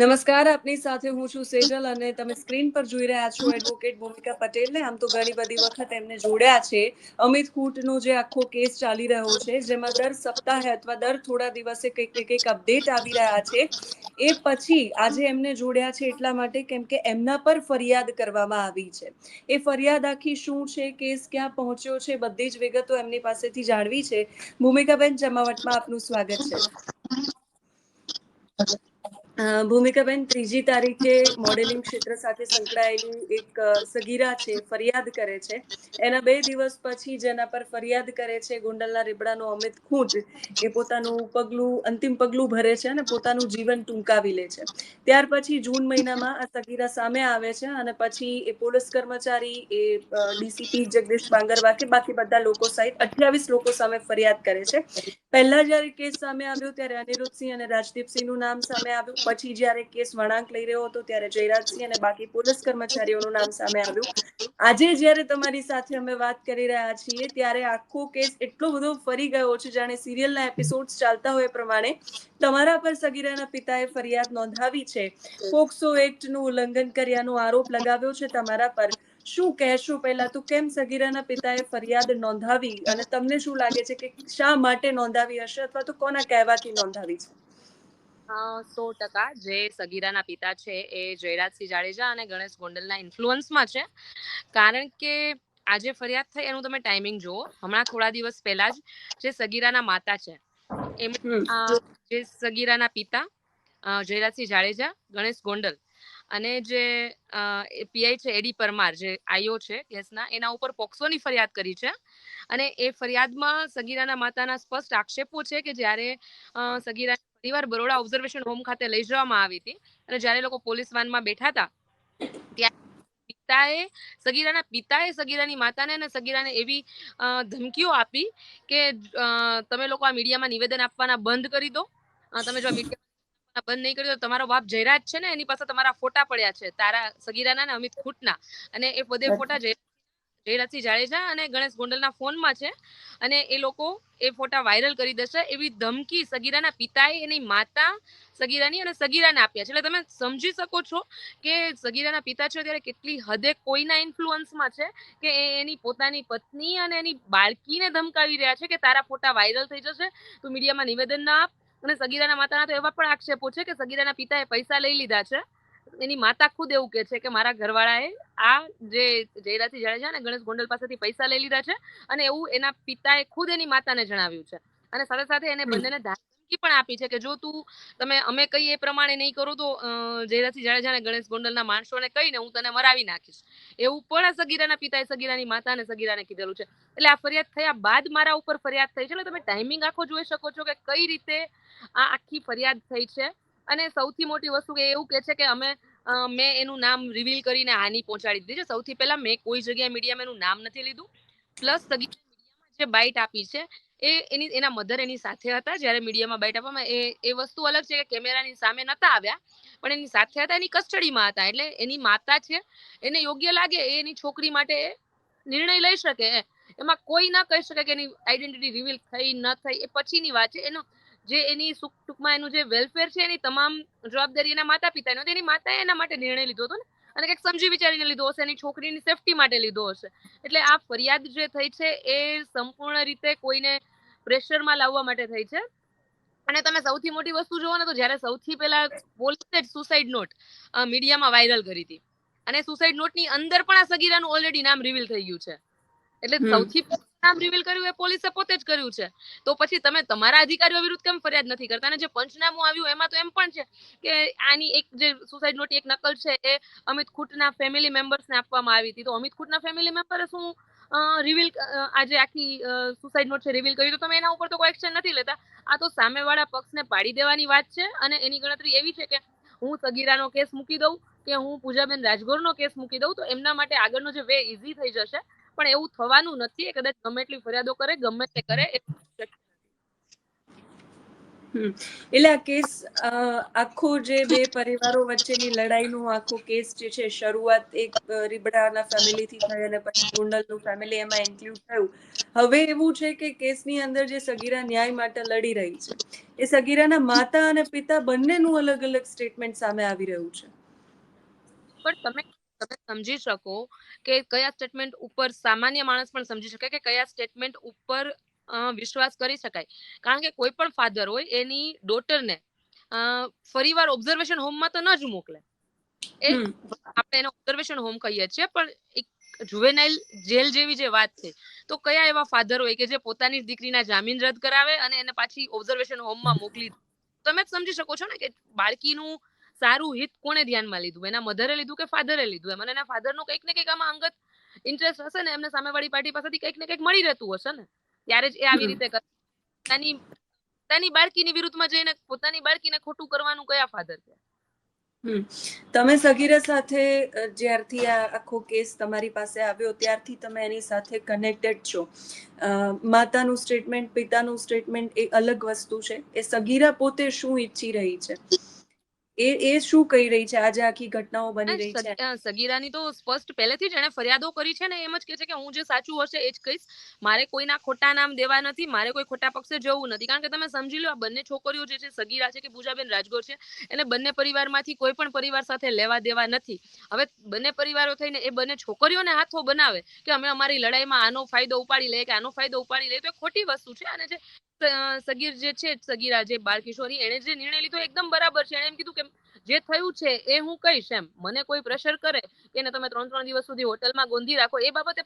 નમસ્કાર, આપની સાથે હું છું સેજલ અને તમે સ્ક્રીન પર જોઈ રહ્યા છો એડવોકેટ ભૂમિકા પટેલને. આમ તો ઘણી બધી વખત એમને જોડ્યા છે. અમિત કૂટનો જે આખો કેસ ચાલી રહ્યો છે, જેમાં દર સપ્તાહે અથવા દર થોડા દિવસે કંઈક ને કંઈક અપડેટ આવી રહ્યા છે. એ પછી આજે એમને જોડ્યા છે એટલા માટે કેમ કે એમના પર ફરિયાદ કરવામાં આવી છે. એ ફરિયાદ આખી શું છે, કેસ ક્યાં પહોંચ્યો છે, બધી જ વિગતો એમની પાસેથી જાણવી છે. ભૂમિકાબેન, જમાવટમાં આપનું સ્વાગત છે. ભૂમિકાબેન, ત્રીજી તારીખે મોડેલિંગ ક્ષેત્ર સાથે સંકળાયેલી એક સગીરા છે, ફરિયાદ કરે છે. એના બે દિવસ પછી જેના પર ફરિયાદ કરે છે, ગોંડલના રીબડાનો અમિત ખૂંચ એ પોતાનું પગલું, અંતિમ પગલું ભરે છે અને પોતાનું જીવન ટૂંકાવી લે છે. ત્યાર પછી જૂન મહિનામાં આ સગીરા સામે આવે છે અને પછી એ પોલીસ કર્મચારી, એ ડીસીપી જગદીશ બાંગરવા કે બાકી બધા લોકો સહિત અઠ્યાવીસ લોકો સામે ફરિયાદ કરે છે. પહેલા જયારે કેસ સામે આવ્યો ત્યારે અનિરુદ્ધસિંહ અને રાજદીપસિંહનું નામ સામે આવ્યું પછી જ્યારે કેસ વળાંક લઈ રહ્યો હતો ત્યારે જયરાજસિંહ અને બાકી પોલીસ કર્મચારીઓનું નામ સામે આવ્યું. આજે જ્યારે તમારી સાથે અમે વાત કરી રહ્યા છીએ, ત્યારે આખો કેસ એટલો બધો ફરી ગયો છે, જાણે સિરિયલના એપિસોડ ચાલતા હોય પ્રમાણે. તમારા પર સગીરાના પિતાએ ફરિયાદ નોંધાવી છે. પોક્સો એક્ટનું ઉલ્લંઘન કર્યાનો આરોપ લગાવ્યો છે તમારા પર. શું કહેશો પહેલા તો, કેમ સગીરાના પિતાએ ફરિયાદ નોંધાવી? અને તમને શું લાગે છે કે શા માટે નોંધાવી હશે અથવા તો કોના કહેવાથી નોંધાવી છે? સો ટકા જે સગીરાના પિતા છે એ જયરાજસિંહ જાડેજા અને ગણેશ ગોંડલના ઇન્ફ્લુઅન્સમાં છે. કારણ કે આજે ફરિયાદ થઈ એનું તમે ટાઈમિંગ જુઓ. હમણાં થોડા દિવસ પહેલા જ જે સગીરાના માતા છે એમ જે સગીરાના પિતા જયરાજસિંહ જાડેજા ગણેશ ગોંડલ અને જે પીઆઈ છે એડી પરમાર જે આઈઓ છે કેસના એના ઉપર પોક્સોની ફરિયાદ કરી છે. અને એ ફરિયાદમાં સગીરાના માતાના સ્પષ્ટ આક્ષેપો છે કે જ્યારે સગીરા પરિવાર બરોડા ઓબ્ઝર્વેશન હોમ ખાતે લઈ જવામાં આવી હતી. અને જ્યારે લોકો પોલીસ વાનમાં બેઠા હતા ત્યાં પિતાએ સગીરાના પિતાએ સગીરાની માતાને અને સગીરાને એવી ધમકીઓ આપી કે તમે લોકો આ મીડિયામાં નિવેદન આપવાના બંધ કરી દો. તમે જો મીડિયા બંધ નહીં કરી દો તમારો બાપ જયરાજ છે ને એની પાસે તમારા ફોટા પડ્યા છે તારા સગીરાના ને અમિત ખૂટના. અને એ બધે ફોટા જયરાજસિંહ જાડેજા અને ગણેશ ગોંડલના ફોનમાં છે. અને એ લોકો એ ફોટા વાયરલ કરી દેશે એવી ધમકી સગીરાના પિતાએ એની માતા સગીરાની અને સગીરાને આપ્યા છે. એટલે તમે સમજી શકો છો કે સગીરાના પિતા છે ત્યારે કેટલી હદે કોઈના ઇન્ફ્લુઅન્સમાં છે કે એ એની પોતાની પત્ની અને એની બાળકીને ધમકાવી રહ્યા છે કે તારા ફોટા વાયરલ થઈ જશે, તું મીડિયામાં નિવેદન ના આપ. અને સગીરાના માતાના તો એવા પણ આક્ષેપો છે કે સગીરાના પિતાએ પૈસા લઈ લીધા છે. એની માતા ખુદ એવું કે છે કે મારા ઘરવાળાએ આ જે જયરાજસિંહ જાડેજા ને ગણેશ ગોંડલ પાસેથી પૈસા લઈ લીધા છે અને એવું એના પિતાએ ખુદ એની માતાને જણાવ્યું છે. અને સાથે સાથે એને બંનેને ધમકી પણ આપી છે કે જો તું તમે અમે કહીએ એ પ્રમાણે નહીં કરો તો જયરાજસિંહ જાડેજા ને ગણેશ ગોંડલના માણસોને કહીને હું તને મરાવી નાખીશ. એવું પણ સગીરાના પિતાએ સગીરાની માતા અને સગીરાને કીધેલું છે. એટલે આ ફરિયાદ થયા બાદ મારા ઉપર ફરિયાદ થઈ છે. એટલે તમે ટાઈમિંગ આખો જોઈ શકો છો કે કઈ રીતે આ આખી ફરિયાદ થઈ છે. અને સૌથી મોટી વસ્તુ કે એવું કે છે કે અમે મેં એનું નામ રિવીલ કરીને હાની પહોંચાડી દીધી છે. સૌથી પહેલા મેં કોઈ જગ્યાએ મીડિયામાં એનું નામ નથી લીધું. પ્લસ મીડિયામાં જે બાઇટ આપી છે, એ એની, એના મધર એની સાથે હતા. જ્યારે મીડિયામાં બાઇટ આપવામાં એ એ વસ્તુ અલગ છે કે કેમેરાની સામે નતા આવ્યા, પણ એની સાથે હતા, એની કસ્ટડીમાં હતા. એટલે એની માતા છે, એને યોગ્ય લાગે એ એની છોકરી માટે નિર્ણય લઈ શકે. એમાં કોઈ ના કહી શકે કે એની આઈડેન્ટિટી રિવીલ થઈ, ન થઈ, એ પછીની વાત છે. એનો જે એની ટૂંકમાં એનું જે વેલફેર છે એની તમામ જવાબદારી એના માતા પિતા એની માતાએ એના માટે નિર્ણય લીધો હતો ને? અને કંઈક સમજી વિચારીને લીધો હશે એની છોકરીની સેફટી માટે લીધો હશે. એટલે આ ફરિયાદ જે થઈ છે એ સંપૂર્ણ રીતે કોઈને પ્રેશરમાં લાવવા માટે થઈ છે. અને તમે સૌથી મોટી વસ્તુ જોવો ને તો જ્યારે સૌથી પહેલા પોલીસે સુસાઇડ નોટ મીડિયામાં વાયરલ કરી હતી. અને સુસાઇડ નોટની અંદર પણ આ સગીરાનું ઓલરેડી નામ રિવીલ થઈ ગયું છે. એટલે સૌથી નામ રિવીલ કર્યું એ પોલીસે પોતે જ કર્યું છે. તો પછી તમે તમારા અધિકારીઓ વિરુદ્ધ કેમ ફરિયાદ નથી કરતા? અને જે પંચનામું આવ્યું એમાં તો એમ પણ છે કે આની એક જે સુસાઇડ નોટની એક નકલ છે એ અમિત ખૂટના ફેમિલી મેમ્બર્સને આપવામાં આવી હતી. તો અમિત ખૂટના ફેમિલી મેમ્બરે શું રિવીલ આજે આખી સુસાઇડ નોટ છે રિવીલ કર્યું? તો તમે એના ઉપર તો કોઈ એક્શન નથી લેતા. આ તો સામેવાળા પક્ષને પાડી દેવાની વાત છે અને એની ગણતરી એવી છે કે હું સગીરાનો કેસ મૂકી દઉં કે હું પૂજાબેન રાજગોરનો કેસ મૂકી દઉં તો એમના માટે આગળનો જે વે ઇઝી થઈ જશે પણ એવું થવાનું નથી કદાચ ગમે એટલી ફરિયાદો કરે ગમે તે કરે એટલે આ કેસ આખો જે બે પરિવારો વચ્ચેની લડાઈનો આખો કેસ જે છે શરૂઆત એક રીબડાના ફેમિલીથી થઈ અને પછી ગુંડલનું ફેમિલી એમાં ઇન્ક્લુડ થયું. હવે એવું છે કે કેસની અંદર જે સગીરા ન્યાય માટે લડી રહી છે એ સગીરાના માતા અને પિતા બંનેનું અલગ અલગ સ્ટેટમેન્ટ સામે આવી રહ્યું છે. પણ તમે તમે સમજી શકો કે કયા સ્ટેટમેન્ટ ઉપર સામાન્ય માણસ પણ સમજી શકે કે કયા સ્ટેટમેન્ટ ઉપર વિશ્વાસ કરી શકાય. કારણ કે કોઈ પણ ફાધર હોય એની ડોટરને ફરીવાર ઓબ્ઝર્વેશન હોમમાં તો ન જ મોકલે. એ આપણે એને ઓબ્ઝર્વેશન હોમ કહીએ છીએ પણ એક જુવેનાઇલ જેલ જેવી જે વાત છે તો કયા એવા ફાધર હોય કે જે પોતાની દીકરીના જામીન રદ કરાવે અને એને પાછી ઓબ્ઝર્વેશન હોમમાં મોકલી તમે જ સમજી શકો છો ને કે બાળકીનું સારું હિત કોણે ધ્યાનમાં લીધું? એના મધરે લીધું કે ફાધરે લીધું? એમ અને એના ફાધરનું કંઈક ને કંઈક આમાં અંગત ઇન્ટરેસ્ટ હશે ને એમને સામેવાળી પાર્ટી પાસેથી કંઈક ને કંઈક મળી રહેતું હશે ને? ત્યારે જ એ આવી રીતે પોતાની પોતાની બાળકીની વિરુદ્ધમાં જઈને પોતાની બાળકીને ખોટું કરવાનું કયા ફાધર છે હમ. તમે સગીરા સાથે જ્યારથી આ આખો કેસ તમારી પાસે આવ્યો ત્યારથી તમે એની સાથે કનેક્ટેડ છો. માતાનું સ્ટેટમેન્ટ પિતાનું સ્ટેટમેન્ટ એ અલગ વસ્તુ છે. એ સગીરા પોતે શું ઈચ્છી રહી છે? એ એ શું કહી રહી છે? આજે આખી ઘટનાઓ બની રહી છે. સગીરાની તો સ્પષ્ટ પહેલેથી જ એને ફરિયાદો કરી છે ને એમ જ કહે છે કે હું જે સાચું હશે એ જ કહીશ. મારે કોઈના ખોટા નામ દેવા નથી મારે કોઈ ખોટા પક્ષે જવું નથી. કારણ કે તમે સમજી લો આ બંને છોકરીઓ જે છે સગીરા છે કે પૂજાબેન રાજગોર છે એને બંને પરિવારમાંથી કોઈ પણ પરિવાર સાથે લેવા દેવા નથી. હવે બંને પરિવારો થઈને એ બંને છોકરીઓને હાથો બનાવે કે અમે અમારી લડાઈમાં આનો ફાયદો ઉપાડી લઈએ કે આનો ફાયદો ઉપાડી લઈએ તો એ ખોટી વસ્તુ છે. અને જે સગીર જે છે, સગીરા જે બાળ એણે જે નિર્ણય લીધો એકદમ બરાબર છે. એણે એમ કીધું કે જે થયું છે એ હું કહીશ એમ. મને કોઈ પ્રેશર કરે કે એને તમે ત્રણ ત્રણ દિવસ સુધી હોટલમાં ગોંધી રાખો, એ બાબતે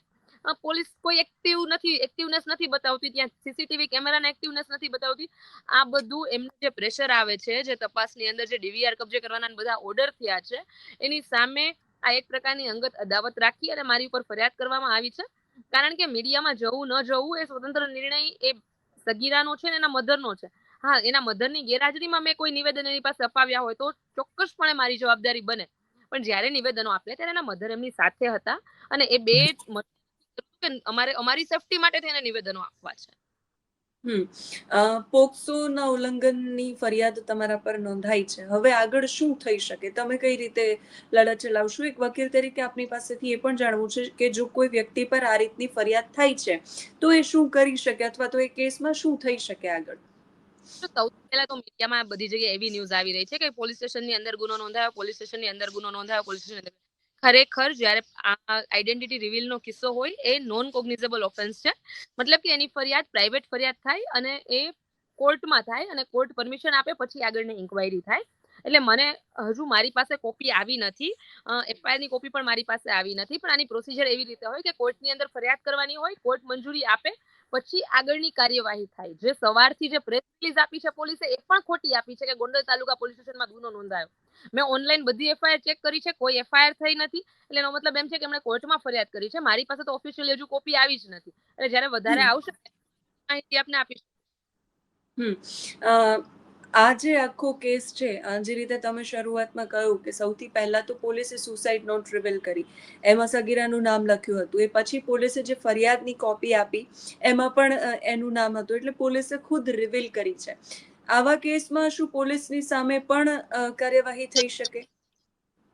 પોલીસ કોઈ એક્ટિવ નથી એક્ટિવનેસ નથી બતાવતી ત્યાં. સીસીટીવી કેમેરાને એક્ટિવનેસ નથી બતાવતી. આ બધું એમનું જે પ્રેશર આવે છે, જે તપાસની અંદર જે ડીવીઆર કબજે કરવાના બધા ઓર્ડર થયા છે, એની સામે આ એક પ્રકારની અંગત અદાવત રાખી અને મારી ઉપર ફરિયાદ કરવામાં આવી છે. કારણ કે મીડિયામાં જવું ન જવું એ સ્વતંત્ર નિર્ણય એ સગીરાનો છે ને એના મધરનો છે. હા, એના મધરની ગેરહાજરીમાં મેં કોઈ નિવેદન એની પાસે અપાવ્યા હોય તો ચોક્કસપણે મારી જવાબદારી બને. પણ જ્યારે નિવેદનો આપ્યા ત્યારે એના મધર એમની સાથે હતા અને એ બે અમારે, અમારી સેફટી માટે થઈને નિવેદનો આપવા છે. પોક્સોના ઉલ્લંઘનની ફરિયાદ તમારા પર નોંધાઈ છે. હવે આગળ શું થઈ શકે? તમે કઈ રીતે લડત ચલાવશો? એક વકીલ તરીકે આપની પાસેથી એ પણ જાણવું છે કે જો કોઈ વ્યક્તિ પર આ રીતની ફરિયાદ થાય છે, તો એ શું કરી શકે અથવા તો એ કેસમાં શું થઈ શકે આગળ? સૌથી પહેલા તો મીડિયામાં બધી જગ્યાએ એવી ન્યૂઝ આવી રહી છે કે પોલીસ સ્ટેશનની અંદર ગુનો નોંધાયો, પોલીસ સ્ટેશનની અંદર ગુનો નોંધાયો, પોલીસ સ્ટેશન ખરેખર જ્યારે આ આઈડેન્ટિટી રિવીલનો કિસ્સો હોય, એ નોન કોગ્નિઝેબલ ઓફેન્સ છે. મતલબ કે એની ફરિયાદ પ્રાઇવેટ ફરિયાદ થાય અને એ કોર્ટમાં થાય અને કોર્ટ પરમિશન આપે, પછી આગળની ઇન્ક્વાયરી થાય. એટલે મને હજુ મારી પાસે કોપી આવી નથી. એફઆઈઆરની કોપી પણ મારી પાસે આવી નથી. પણ આની પ્રોસિજર એવી રીતે હોય કે કોર્ટની અંદર ફરિયાદ કરવાની હોય કોર્ટ મંજૂરી આપે પછી આગળની કાર્યવાહી થાય. જે સવારથી જે પ્રેસ રિલીઝ આપી છે પોલીસે એ પણ ખોટી આપી છે કે ગોંડલ તાલુકા પોલીસ સ્ટેશનમાં ગુનો નોંધાયો. મેં ઓનલાઈન બધી એફઆઈઆર ચેક કરી છે કોઈ એફઆઈઆર થઈ નથી. એટલે એનો મતલબ એમ છે કે એમણે કોર્ટમાં ફરિયાદ કરી છે. મારી પાસે તો ઓફિશિયલ હજુ કોપી આવી જ નથી. એટલે જ્યારે વધારે આવશે માહિતી આપને આપીશ. હમ. આ જે આખો કેસ છે, જે રીતે તમે શરૂઆતમાં કહ્યું કે સૌથી પહેલા તો પોલીસે સુસાઇડ નોટ રિવીલ કરી. એમાં સગીરાનું નામ લખ્યું હતું. એ પછી પોલીસે જે ફરિયાદની કોપી આપી, એમાં પણ એનું નામ હતું. એટલે પોલીસે ખુદ રિવીલ કરી છે. આવા કેસમાં શું પોલીસની સામે પણ કાર્યવાહી થઈ શકે?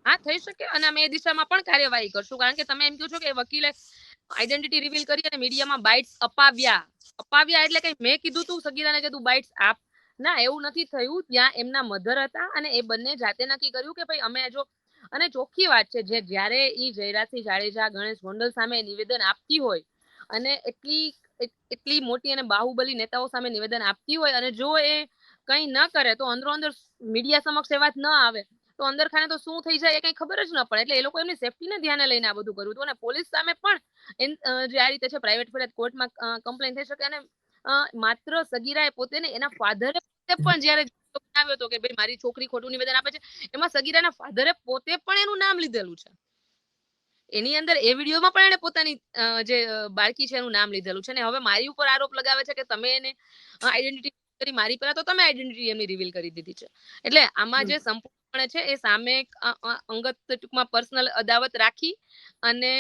હા, થઈ શકે અને અમે એ દિશામાં પણ કાર્યવાહી કરશું. કારણ કે તમે એમ કહો છો કે વકીલે આઈડેન્ટિટી રિવીલ કરી અને મીડિયામાં બાઇટ્સ અપાવ્યા. અપાવ્યા એટલે કઈ મેં કીધું તું સગીરાને કે તું બાઇટ્સ આપ. ના, એવું નથી થયું. ત્યાં એમના મધર હતા અને એ બંને જાતે નક્કી કર્યું કે ભાઈ, અમે જો, અને ચોખ્ખી વાત છે, જે જ્યારે એ જયરાજસિંહ જાડેજા, ગણેશ ગોંડલ સામે નિવેદન આપતી હોય અને એટલી એટલી મોટી અને બાહુબલી નેતાઓ સામે નિવેદન આપતી હોય અને જો એ કંઈ ન કરે, તો અંદરો અંદર મીડિયા સમક્ષ એ વાત ન આવે, તો અંદર ખાને તો શું થઈ જાય એ કઈ ખબર જ ન પડે. એટલે એ લોકો એમની સેફટીને ધ્યાને લઈને આ બધું કર્યું હતું. અને પોલીસ સામે પણ જે આ રીતે છે, પ્રાઇવેટ ફરિયાદ કોર્ટમાં કમ્પ્લેન થઈ શકે અને માત્ર સગીરાએ પોતે ને એના ફાધરે પોતે પણ જ્યારે બનાવ્યો હતો કે ભાઈ મારી છોકરી ખોટું નિવેદન આપે છે એમાં સગીરાના ફાધરે પોતે પણ એનું નામ લીધેલું છે. એની અંદર એ વિડીયોમાં પણ એને પોતાની જે બાળકી છે એનું નામ લીધેલું છે ને હવે મારી ઉપર આરોપ લગાવે છે કે તમે એને આઈડેન્ટિટી કરી મારી પહેલા તો તમે આઈડેન્ટિટી એમની રિવીલ કરી દીધી છે. એટલે આમાં જે સંપૂર્ણ છે એ સામે એક, અંગત ટૂંકમાં પર્સનલ અદાવત રાખી અને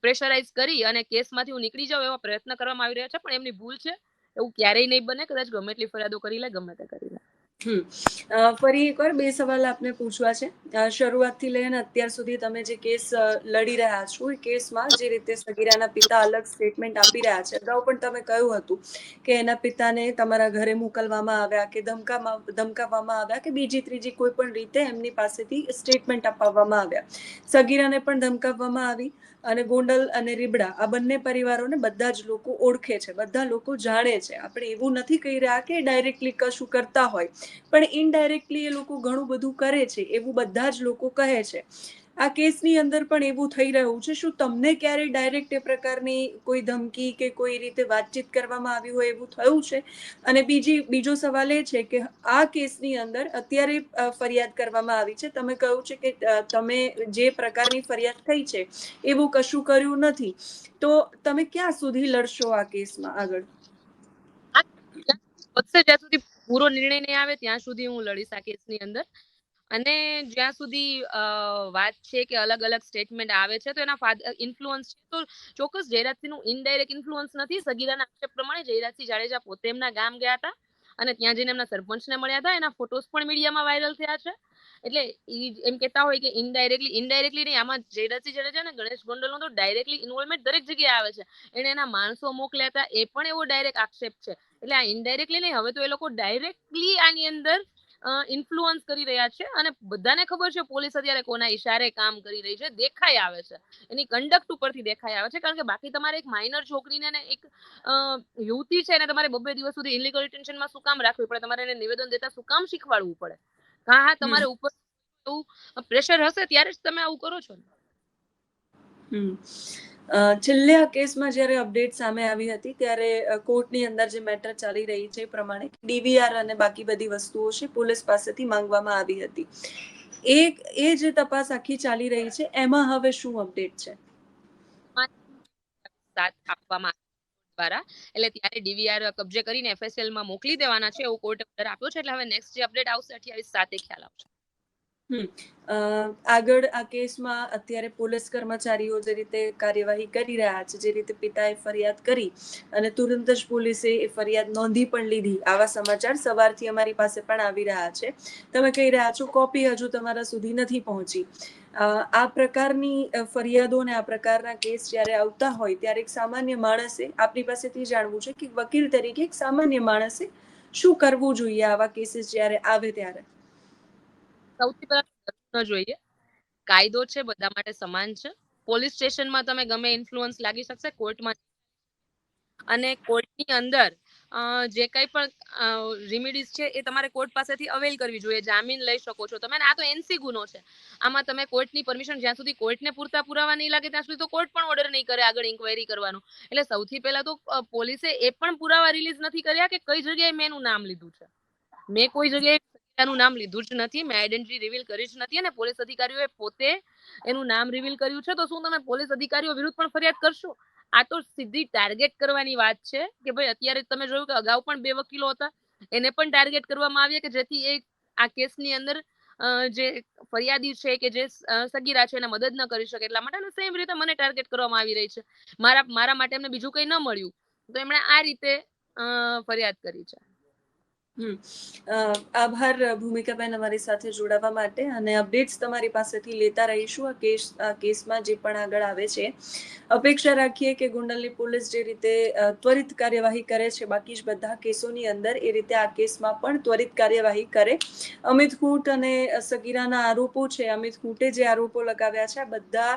પ્રેશરાઇઝ કરી અને કેસમાંથી હું નીકળી જાઉં એવા પ્રયત્ન કરવામાં આવી રહ્યા છે પણ એમની ભૂલ છે એવું ક્યારેય નહીં બને કદાચ ગમે એટલી ફરિયાદો કરી લે ગમે તે કરી લે. ફરી એકવાર બે સવાલ આપને પૂછવા છે. શરૂઆતથી લઈને અત્યાર સુધી તમે જે કેસ લડી રહ્યા છો, એ કેસમાં જે રીતે સગીરાના પિતા અલગ સ્ટેટમેન્ટ આપી રહ્યા છે, અગાઉ પણ તમે કહ્યું હતું કે એના પિતાને તમારા ઘરે મોકલવામાં આવ્યા કે ધમકામાં, ધમકાવવામાં આવ્યા કે બીજી, ત્રીજી કોઈ પણ રીતે એમની પાસેથી સ્ટેટમેન્ટ અપાવવામાં આવ્યા. સગીરાને પણ ધમકાવવામાં આવી. અને ગોંડલ અને રીબડા આ બંને પરિવારોને બધા જ લોકો ઓળખે છે, બધા લોકો જાણે છે. આપણે એવું નથી કહી રહ્યા કે ડાયરેક્ટલી કશું કરતા હોય, પણ ઇનડાયરેક્ટલી એ લોકો ઘણું બધું કરે છે, એવું બધા જ લોકો કહે છે. આ કેસની અંદર પણ એવું થઈ રહ્યું છે. શું તમને ક્યારે ડાયરેક્ટ એ પ્રકારની કોઈ ધમકી કે કોઈ રીતે વાતચીત કરવામાં આવી હોય એવું થયું છે? અને બીજી, બીજો સવાલ એ છે કે આ કેસની અંદર અત્યારે ફરિયાદ કરવામાં આવી છે. તમે કહ્યું છે કે તમે જે પ્રકારની ફરિયાદ થઈ છે એવું કશું કર્યું નથી. તો તમે ક્યાં સુધી લડશો આ કેસમાં આગળ? વધશે જ્યાં સુધી પૂરો નિર્ણય નહીં આવે ત્યાં સુધી હું લડીશ આ કેસની અંદર. અને જ્યાં સુધી વાત છે કે અલગ અલગ સ્ટેટમેન્ટ આવે છે, તો એના ફાધર ઇન્ફ્લુઅન્સ છે. તો ચોક્કસ જયરાજસિંહનું ઇનડાયરેક્ટ ઇન્ફ્લુઅન્સ નથી. સગીરાના આક્ષેપ પ્રમાણે જયરાજસિંહ જાડેજા પોતે એમના ગામ ગયા હતા અને ત્યાં જઈને એમના સરપંચને મળ્યા હતા. એના ફોટોસ પણ મીડિયામાં વાયરલ થયા છે. એટલે એમ કહેતા હોય કે ઇનડાયરેક્ટલી ઇનડાયરેક્ટલી નહીં, આમાં જયરાજસિંહ જાડેજા અને ગણેશ ગોંડલનો તો ડાયરેક્ટલી ઇન્વોલ્વમેન્ટ દરેક જગ્યાએ આવે છે. એણે એના માણસો મોકલ્યા હતા, એ પણ એવો ડાયરેક્ટ આક્ષેપ છે. એટલે આ ઇનડાયરેક્ટલી નહીં, હવે તો એ લોકો ડાયરેક્ટલી આની અંદર ઇન્ફ્લુઅન્સ કરી રહ્યા છે અને બધાને ખબર છે પોલીસ અત્યારે કોના ઈશારે કામ કરી રહી છે દેખાઈ આવે છે. એની કંડક્ટ ઉપરથી દેખાઈ આવે છે કારણ કે બાકી તમારે એક માઇનર છોકરીને એક યુવતી છે એને તમારે બબ્બે દિવસ સુધી ઇલીગલ ટેન્શનમાં શું કામ રાખવી પડે? તમારે એને નિવેદન દેતા શું કામ શીખવાડવું પડે? હા હા તમારે ઉપર પ્રેશર હશે ત્યારે જ તમે આવું કરો છો હમ. છેલ્લે આ કેસમાં જ્યારે અપડેટ સામે આવી હતી, ત્યારે કોર્ટની અંદર જે મેટર ચાલી રહી છે એ પ્રમાણે ડીવીઆર અને બાકી બધી વસ્તુઓ છે પોલીસ પાસેથી માંગવામાં આવી હતી. એ એ જે તપાસ આખી ચાલી રહી છે, એમાં હવે શું અપડેટ છે? સાથ આપવામાં દ્વારા. એટલે ત્યારે ડીવીઆર કબજે કરીને એફએસએલમાં મોકલી દેવાના છે, એવું કોર્ટ ઓર્ડર આપ્યો છે. એટલે હવે નેક્સ્ટ જે અપડેટ આવશે, અઠ્યાવીસ સાતે ખ્યાલ આવશે. આગળ આ કેસમાં અત્યારે પોલીસ કર્મચારીઓ જે રીતે કાર્યવાહી કરી રહ્યા છે, જે રીતે પિતાએ ફરિયાદ કરી અને તુરંત જ પોલીસે એ ફરિયાદ નોંધી પણ લીધી. આવા સમાચાર સવારથી અમારી પાસે પણ આવી રહ્યા છે. તમે કહી રહ્યા છો, કોપી હજુ તમારા સુધી નથી પહોંચી. આ પ્રકારની ફરિયાદો અને આ પ્રકારના કેસ જ્યારે આવતા હોય, ત્યારે એક સામાન્ય માણસે, આપની પાસેથી જાણવું છે કે વકીલ તરીકે એક સામાન્ય માણસે શું કરવું જોઈએ આવા કેસીસ જ્યારે આવે ત્યારે? સૌથી પહેલા જોઈએ. કાયદો છે, બધા માટે સમાન છે. પોલીસ સ્ટેશનમાં તમે ગમે ઇન્ફ્લુઅન્સ લાગી શકશે, કોર્ટમાં અને કોર્ટની અંદર જે કંઈ પણ રિમિડીઝ છે, એ તમારે કોર્ટ પાસેથી અવેલ કરવી જોઈએ. જામીન લઈ શકો છો તમે. આ તો એનસી ગુનો છે. આમાં તમે કોર્ટની પરમિશન જ્યાં સુધી કોર્ટને પૂરતા પુરાવા નહીં લાગે, ત્યાં સુધી તો કોર્ટ પણ ઓર્ડર નહીં કરે આગળ ઇન્ક્વાયરી કરવાનું. એટલે સૌથી પહેલા તો પોલીસે એ પણ પુરાવા રિલીઝ નથી કર્યા કે કઈ જગ્યાએ મેં નામ લીધું છે. મેં કોઈ જગ્યાએ એનું નામ લીધું જ નથી, મેં આઈડેન્ટિટી રિવીલ કરી જ નથી અને પોલીસ અધિકારીઓએ પોતે એનું નામ રિવીલ કર્યું છે. તો શું તમે પોલીસ અધિકારીઓ વિરુદ્ધ પણ ફરિયાદ કરશો? આ તો સીધી ટાર્ગેટ કરવાની વાત છે કે ભાઈ અત્યારે તમે જોયું કે અગાઉ પણ બે વકીલો હતા. એને પણ ટાર્ગેટ કરવામાં આવ્યા કે જેથી એ આ કેસની અંદર જે ફરિયાદી છે કે જે સગીરા છે એને મદદ ન કરી શકે. એટલા માટે સેમ રીતે મને ટાર્ગેટ કરવામાં આવી રહી છે. મારા મારા માટે એમને બીજું કંઈ ન મળ્યું. તો એમણે આ રીતે ફરિયાદ કરી છે. આભાર ભૂમિકાબેન અમારી સાથે જોડાવા માટે અને અપડેટ્સ તમારી પાસેથી લેતા રહીશું આ કેસ, આ કેસમાં જે પણ આગળ આવે છે. અપેક્ષા રાખીએ કે ગુંડલની પોલીસ જે રીતે ત્વરિત કાર્યવાહી કરે છે, બાકી જ બધા કેસોની અંદર એ રીતે આ કેસમાં પણ ત્વરિત કાર્યવાહી કરે. અમિત કૂટ અને સગીરાના આરોપો છે, અમિત કૂટે જે આરોપો લગાવ્યા છે, આ બધા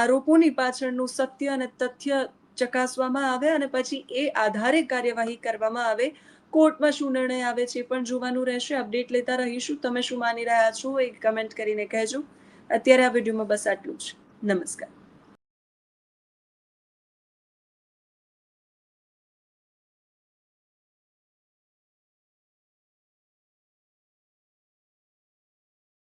આરોપોની પાછળનું સત્ય અને તથ્ય ચકાસવામાં આવે અને પછી એ આધારે કાર્યવાહી કરવામાં આવે કોર્ટમાં શું નિર્ણય આવે છે પણ જોવાનું રહેશે. અપડેટ લેતા રહીશું. તમે શું માની રહ્યા છો એ કમેન્ટ કરીને કહેજો. અત્યારે આ વિડીયોમાં બસ આટલું જ. નમસ્કાર.